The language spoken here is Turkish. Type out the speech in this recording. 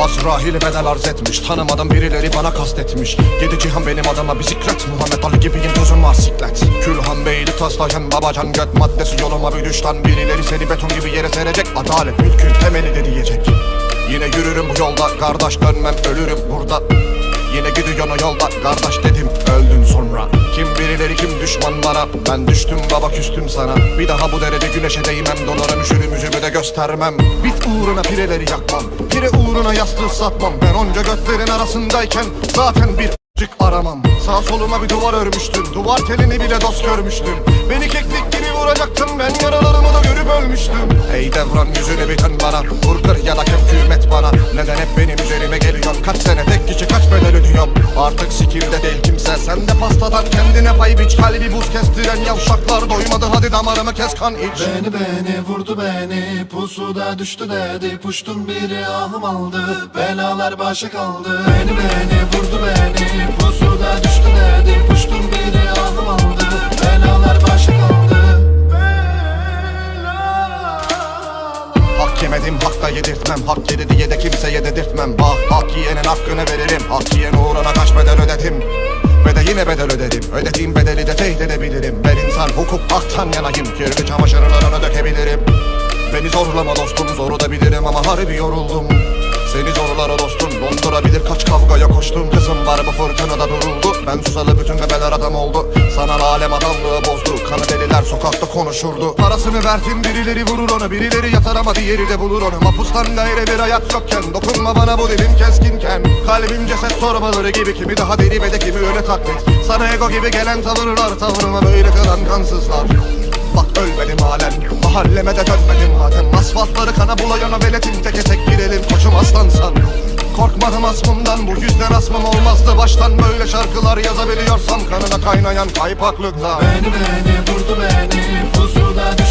Azrail bedel arz etmiş. Tanımadan birileri bana kastetmiş Yedi cihan benim adama bisiklet Muhammed Ali gibiyim gözüm var siklet. Külhan Beyli taslayan babacan göt maddesi. Yoluma bir düşten birileri seni beton gibi yere serecek. Adalet mülkün temeli de diyecek. Yine yürürüm bu yolda Kardeş dönmem ölürüm burada. Yine gidiyorsun o yolda Kardeş sonra Kim birileri kim düşman bana Ben düştüm baba küstüm sana. Bir daha bu derece güneşe değmem Dolarım üşürüm yüzümü de göstermem. Bit uğruna pireleri yakmam Pire uğruna yastığı satmam. Ben onca götlerin arasındayken Zaten bir Çık aramam. Sağ soluma bir duvar örmüştün Duvar telini bile dost görmüştün Beni keklik gibi vuracaktın Ben yaralarımı da görüp ölmüştüm. Ey devran yüzünü bir dön bana Vur kır ya da hükümet bana. Neden hep benim üzerime geliyorsun Kaç sene tek kişi kaç Artık sikimde değil kimse. Sen de pastadan kendine pay biç. Kalbi buz kestiren yavşaklar Doymadı. Hadi damarımı kes kan iç. Beni beni vurdu beni. Pusuda düştü dedi. Puştun biri ahım aldı. Belalar başa kaldı. Beni beni vurdu beni. Pusuda düştü Yemedim hak da yedirtmem. Hak yedi diye de kimseye dedirtmem. Bak hak yiyenin hakkını veririm. Hak yiyen uğruna kaç bedel ödedim. Ve de yine bedel ödedim Ödediğim bedeli de teyit edebilirim. Ben insan hukuk haktan yanayım. Kirli çamaşırlarını dökebilirim. Beni zorlama dostum zoru da bilirim ama harbi yoruldum Seni zorlar o dostum dondurabilir. Kaç kavgaya koştum Kızım var bu fırtınada duruldu. Ben susalı bütün bebeler adam oldu. Sana alem adamlığı bozdu. Kanı deliler sokakta konuşurdu. Parasını verdim birileri vurur onu. Birileri yatar ama diğeri de bulur onu. Mapustan gayrı bir hayat yokken Dokunma bana bu dilim keskinken. Kalbim ceset torbaları gibi Kimi daha deli ve de kimi öyle taklit. Sana ego gibi gelen tavırlar Tavrıma böyle kılan kansızlar Bak ölmedim halen. Mahalleme de dönmedim madem. Asfaltları kana bulayana veletin teke tek girelim Koçum aslansan Korkmadım asmımdan. Bu yüzden asmım olmazdı. Baştan böyle şarkılar yazabiliyorsam Kanına kaynayan kaypaklıkta Beni beni vurdu beni. Pusuda